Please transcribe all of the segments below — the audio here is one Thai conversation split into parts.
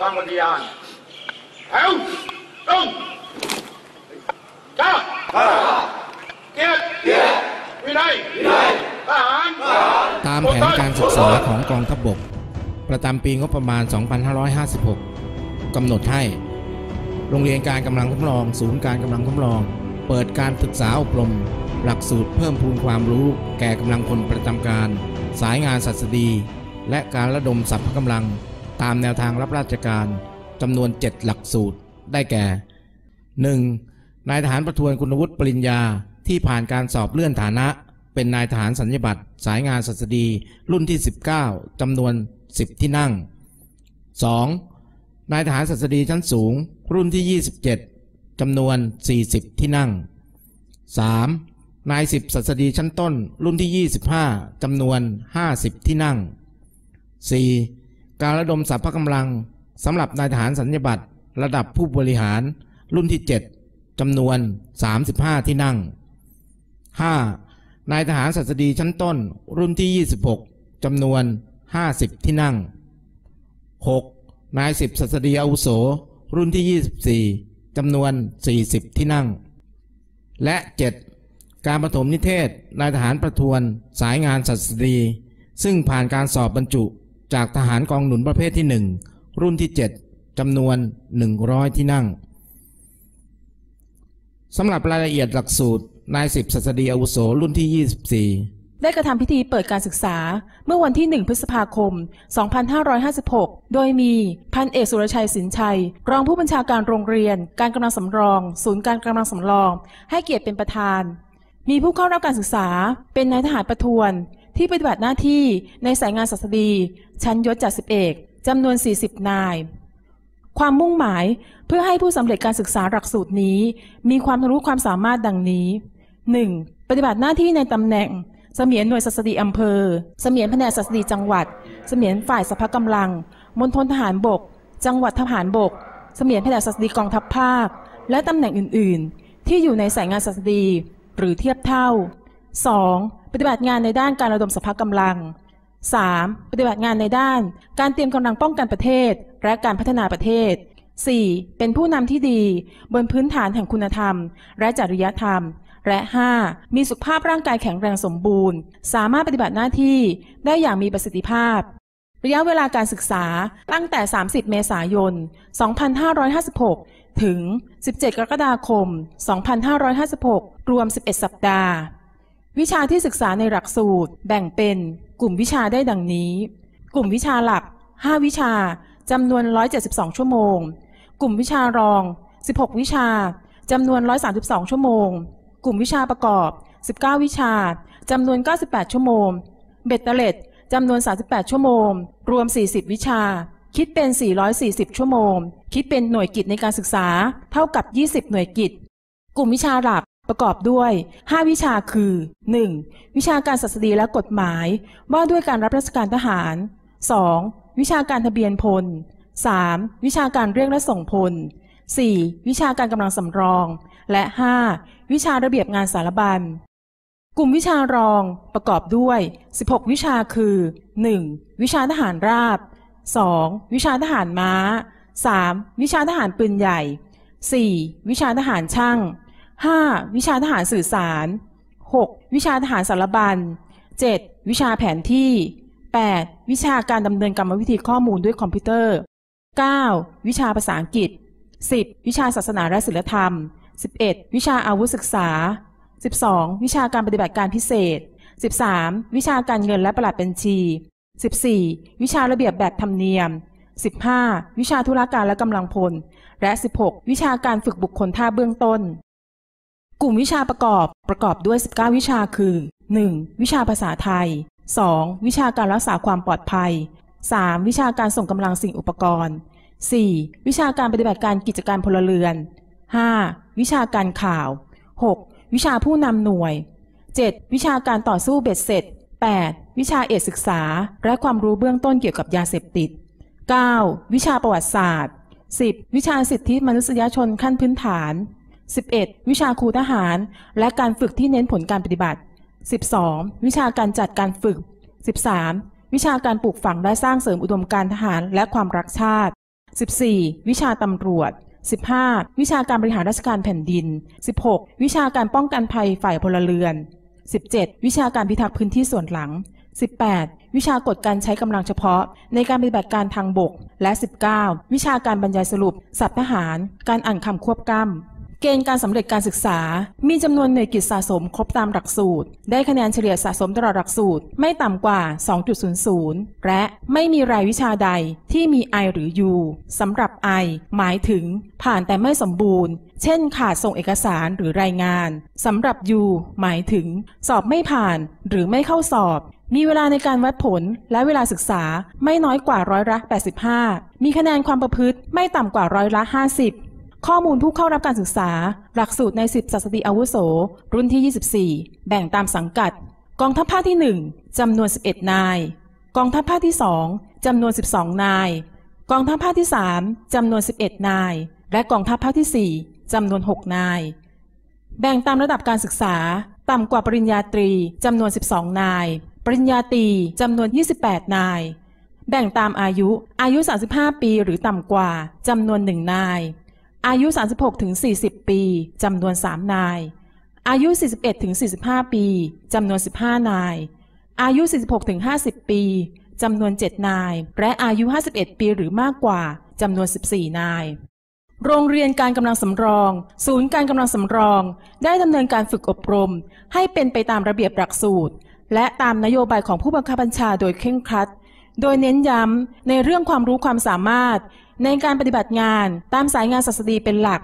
ฟังปฏิญาณแถวตรงจ้าเกียรติวินัยทหารตามแผนการศึกษาของกองทัพบก ประจำปีงบประมาณ 2556 กำหนดให้ โรงเรียนการกำลังทดลอง ศูนย์การกำลังทดลอง เปิดการศึกษาอบรม หลักสูตรเพิ่มพูนความรู้ แก่กำลังพลประจำการ สายงานศัสดี และการระดมสัพพกำลัง ตามแนวทางรับราชการจำนวน 7 หลักสูตร ได้แก่ 1. นายทหารประทวนคุณวุฒิปริญญาที่ผ่านการสอบเลื่อนฐานะ เป็นนายทหารสัญญบัตรสายงานศัสดีรุ่นที่ 19จำนวน 10 ที่นั่ง 2. นายทหารศัสดีชั้นสูง รุ่นที่ 27จำนวน 40 ที่นั่ง 3. นายสิบศัสดีชั้นต้น รุ่นที่ 25จำนวน 50 ที่นั่ง 4. การระดมสัพพกำลังสำหรับนายทหารสัญญบัตรระดับผู้บริหารรุ่นที่ 7จำนวน 35 ที่นั่ง 5. นายทหารศัสดีชั้นต้นรุ่นที่ 26จำนวน 50 ที่นั่ง 6. นายสิบศัสดีอาวุโสรุ่นที่ 24จำนวน 40 ที่นั่ง และ 7. การประถมนิเทศนายทหารประทวนสายงานศัสดี ซึ่งผ่านการสอบบรรจุ จากทหารกองหนุนประเภทที่ 1 รุ่นที่ 7จำนวน 100 ที่นั่งสำหรับรายละเอียดหลักสูตรนายสิบศัสดีอาวุโสรุ่นที่ 24 ได้กระทำพิธีเปิดการศึกษาเมื่อวันที่ 1 พฤษภาคม 2556 โดยมีพันเอกสุรชัยสินชัย รองผู้บัญชาการโรงเรียน การกำลังสำรอง ศูนย์การกำลังสำรอง ให้เกียรติเป็นประธาน มีผู้เข้ารับการศึกษา เป็นนายทหารประทวน ที่ปฏิบัติหน้าที่ในสายงานศัสดี ชั้นยศจ่าสิบเอกจำนวน 40 นาย ความมุ่งหมายเพื่อให้ผู้สำเร็จการศึกษาหลักสูตรนี้ มีความรู้ความสามารถดังนี้ 1. ปฏิบัติหน้าที่ในตำแหน่ง เสมียนหน่วยศัสดีอำเภอ เสมียนแผนกศัสดีจังหวัด เสมียนฝ่ายสภากำลัง มณฑลทหารบก จังหวัดทหารบก เสมียนแผนกศัสดีกองทัพภาค และตำแหน่งอื่น ๆ ที่อยู่ในสายงานศัสดีหรือเทียบเท่า 2. ปฏิบัติงานในด้านการระดมสภากำลัง 3. ปฏิบัติงานในด้าน การเตรียมกำลังป้องกันประเทศ และการพัฒนาประเทศ 4. เป็นผู้นำที่ดี บนพื้นฐานแห่งคุณธรรม และจริยธรรม และ 5. มีสุขภาพร่างกายแข็งแรงสมบูรณ์ สามารถปฏิบัติหน้าที่ได้อย่างมีประสิทธิภาพ ระยะเวลาการศึกษาตั้งแต่ 30 เมษายน 2556 ถึง 17 กรกฎาคม 2556 รวม 11 สัปดาห์ วิชาที่ศึกษาในหลักสูตร แบ่งเป็นกลุ่มวิชาได้ดังนี้ กลุ่มวิชาหลัก 5 วิชาจำนวน 172 ชั่วโมง กลุ่มวิชารอง 16 วิชาจำนวน 132 ชั่วโมง กลุ่มวิชาประกอบ 19 วิชาจำนวน 98 ชั่วโมง เบ็ดเตล็ดจำนวน 38 ชั่วโมง รวม 40 วิชา คิดเป็น 440 ชั่วโมง คิดเป็นหน่วยกิจในการศึกษา เท่ากับ 20 หน่วยกิจ กลุ่มวิชาหลัก ประกอบด้วย 5 วิชาคือ 1. วิชาการศัสดีและกฎหมาย ว่าด้วยการรับราชการทหาร 2. วิชาการทะเบียนพล 3. วิชาการเรียกและส่งพล 4. วิชาการกำลังสำรอง และ 5. วิชาระเบียบงานสารบัญ กลุ่มวิชารองประกอบด้วย 16 วิชาคือ 1. วิชาทหารราบ 2. วิชาทหารม้า 3. วิชาทหารปืนใหญ่ 4. วิชาทหารช่าง 5. วิชาทหารสื่อสาร 6. วิชาทหารสารบัญ 7. วิชาแผนที่ 8. วิชาการดำเนินกรรมวิธีข้อมูลด้วยคอมพิวเตอร์ 9. วิชาภาษาอังกฤษ 10. วิชาศาสนาและศิลธรรม 11. วิชาอาวุธศึกษา 12. วิชาการปฏิบัติการพิเศษ 13. วิชาการเงินและประหลัดบัญชี 14. วิชาระเบียบแบบธรรมเนียม 15. วิชาธุรการและกำลังพล และ 16. วิชาการฝึกบุคคลท่าเบื้องต้น กลุ่มวิชาประกอบประกอบด้วย 19 วิชาคือ 1. วิชาภาษาไทย 2. วิชาการรักษาความปลอดภัย 3. วิชาการส่งกำลังสิ่งอุปกรณ์ 4. วิชาการปฏิบัติการกิจการพลเรือน 5. วิชาการข่าว 6. วิชาผู้นำหน่วย 7. วิชาการต่อสู้เบ็ดเสร็จ 8. วิชาเอกศึกษา และความรู้เบื้องต้นเกี่ยวกับยาเสพติด 9. วิชาประวัติศาสตร์ 10. วิชาสิทธิมนุษยชนขั้นพื้นฐาน 11. วิชาครูทหาร และการฝึกที่เน้นผลการปฏิบัติ 12. วิชาการจัดการฝึก 13. วิชาการปลูกฝังและสร้างเสริมอุดมการทหารและความรักชาติ 14. วิชาตำรวจ 15. วิชาการบริหารราชการแผ่นดิน 16. วิชาการป้องกันภัยฝ่ายพลเรือน 17. วิชาการพิทักษ์พื้นที่ส่วนหลัง 18. วิชากฎการใช้กำลังเฉพาะ ในการปฏิบัติการทางบก และ 19. วิชาการบรรยายสรุป สับทหาร การอ่านคำควบกล้ำ เกณฑ์การสำเร็จการศึกษา มีจำนวนหน่วยกิจสะสมครบตามหลักสูตร ได้คะแนนเฉลี่ยสะสมตลอดหลักสูตร ไม่ต่ำกว่า 2.00 และไม่มีรายวิชาใดที่มี I หรือ U สำหรับ I หมายถึง ผ่านแต่ไม่สมบูรณ์ เช่น ขาดส่งเอกสารหรือรายงานสำหรับ U หมายถึง สอบไม่ผ่านหรือไม่เข้าสอบ มีเวลาในการวัดผลและเวลาศึกษาไม่น้อยกว่าร้อยละ 85 มีคะแนนความประพฤติไม่ต่ำกว่าร้อยละ 50 ข้อมูลผู้เข้ารับการศึกษา หลักสูตรในสิบศาสตรีอาวุโส รุ่นที่ 24 แบ่งตามสังกัด กองทัพภาคที่ 1จำนวน 11 นาย กองทัพภาคที่ 2จำนวน 12 นาย กองทัพภาคที่ 3จำนวน 11 นาย และกองทัพภาคที่ 4จำนวน 6 นาย แบ่งตามระดับการศึกษา ต่ำกว่าปริญญาตรีจำนวน 12 นาย ปริญญาตรีจำนวน 28 นาย แบ่งตามอายุ อายุ 35 ปี หรือต่ำกว่าจำนวน1นาย อายุ 36ถึง40 ปีจำนวน 3 นาย อายุ 41ถึง45 ปีจำนวน 15 นาย อายุ 46ถึง50 ปีจำนวน 7 นาย และอายุ 51 ปีหรือมากกว่าจำนวน 14 นาย โรงเรียนการกำลังสำรอง ศูนย์การกำลังสำรอง ได้ดำเนินการฝึกอบรม ให้เป็นไปตามระเบียบหลักสูตร และตามนโยบายของผู้บังคับบัญชาโดยเคร่งครัด โดยเน้นย้ำในเรื่องความรู้ความสามารถ ในการปฏิบัติงานตามสายงานศาสตรีเป็นหลัก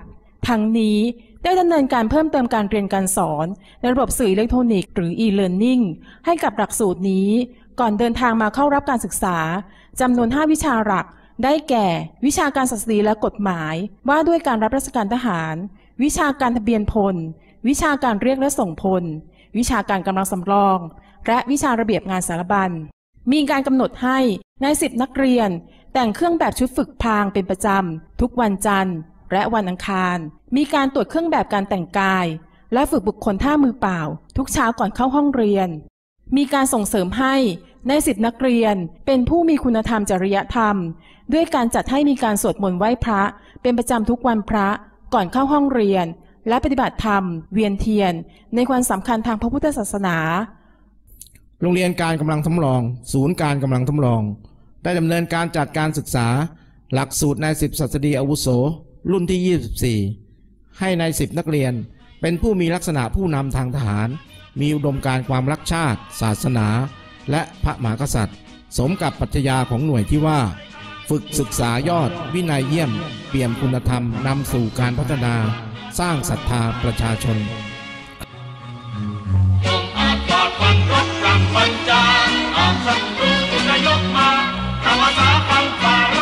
ทั้งนี้ได้ดำเนินการเพิ่มเติมการเรียนการสอน ในระบบสื่ออิเล็กทรอนิกส์หรือ e-learning ให้กับหลักสูตรนี้ ก่อนเดินทางมาเข้ารับการศึกษาจำนวน 5 วิชาหลัก ได้แก่ วิชาการศาสตรีและกฎหมาย ว่าด้วยการรับราชการทหาร วิชาการทะเบียนพล วิชาการเรียกและส่งพล วิชาการกำลังสำรอง และวิชาระเบียบงานสารบัญมีการกำหนดให้นายสิบนักเรียน แต่งเครื่องแบบชุดฝึกพรางเป็นประจำ ทุกวันจันทร์ และวันอังคาร มีการตรวจเครื่องแบบการแต่งกาย และฝึกบุคคลท่ามือเปล่า ทุกเช้าก่อนเข้าห้องเรียน มีการส่งเสริมให้ในสิบนักเรียนเป็นผู้มีคุณธรรมจริยธรรม ด้วยการจัดให้มีการสวดมนต์ไหว้พระ เป็นประจำทุกวันพระก่อนเข้าห้องเรียน และปฏิบัติธรรม เวียนเทียน ในควันสำคัญทางพระพุทธศาสนา โรงเรียนการกำลังทำรอง ศูนย์การกำลังทำรอง ได้ดำเนินการจัดการศึกษา หลักสูตรนายสิบศัสดีอาวุโส รุ่นที่ 24 ให้นายสิบนักเรียน เป็นผู้มีลักษณะผู้นำทางทหาร มีอุดมการความรักชาติ ศาสนา และพระมหากษัตริย์ สมกับปรัชญาของหน่วยที่ว่า ฝึกศึกษายอด วินัยเยี่ยม เปี่ยมคุณธรรมนำสู่การพัฒนา สร้างศรัทธาประชาชนจงอาจปราดฟันรบกลางปัญจาอาศัต Almanapa, Almanapa,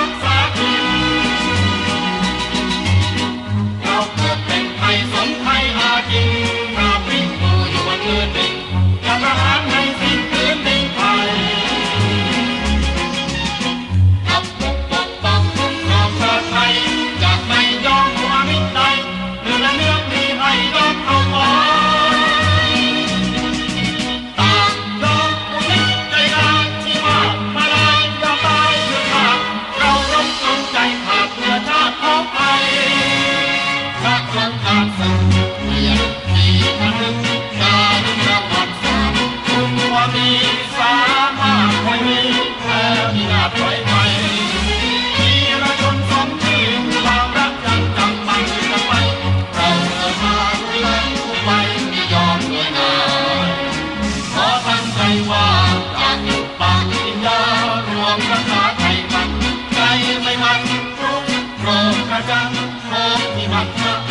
Ragam, oh, mi mamma,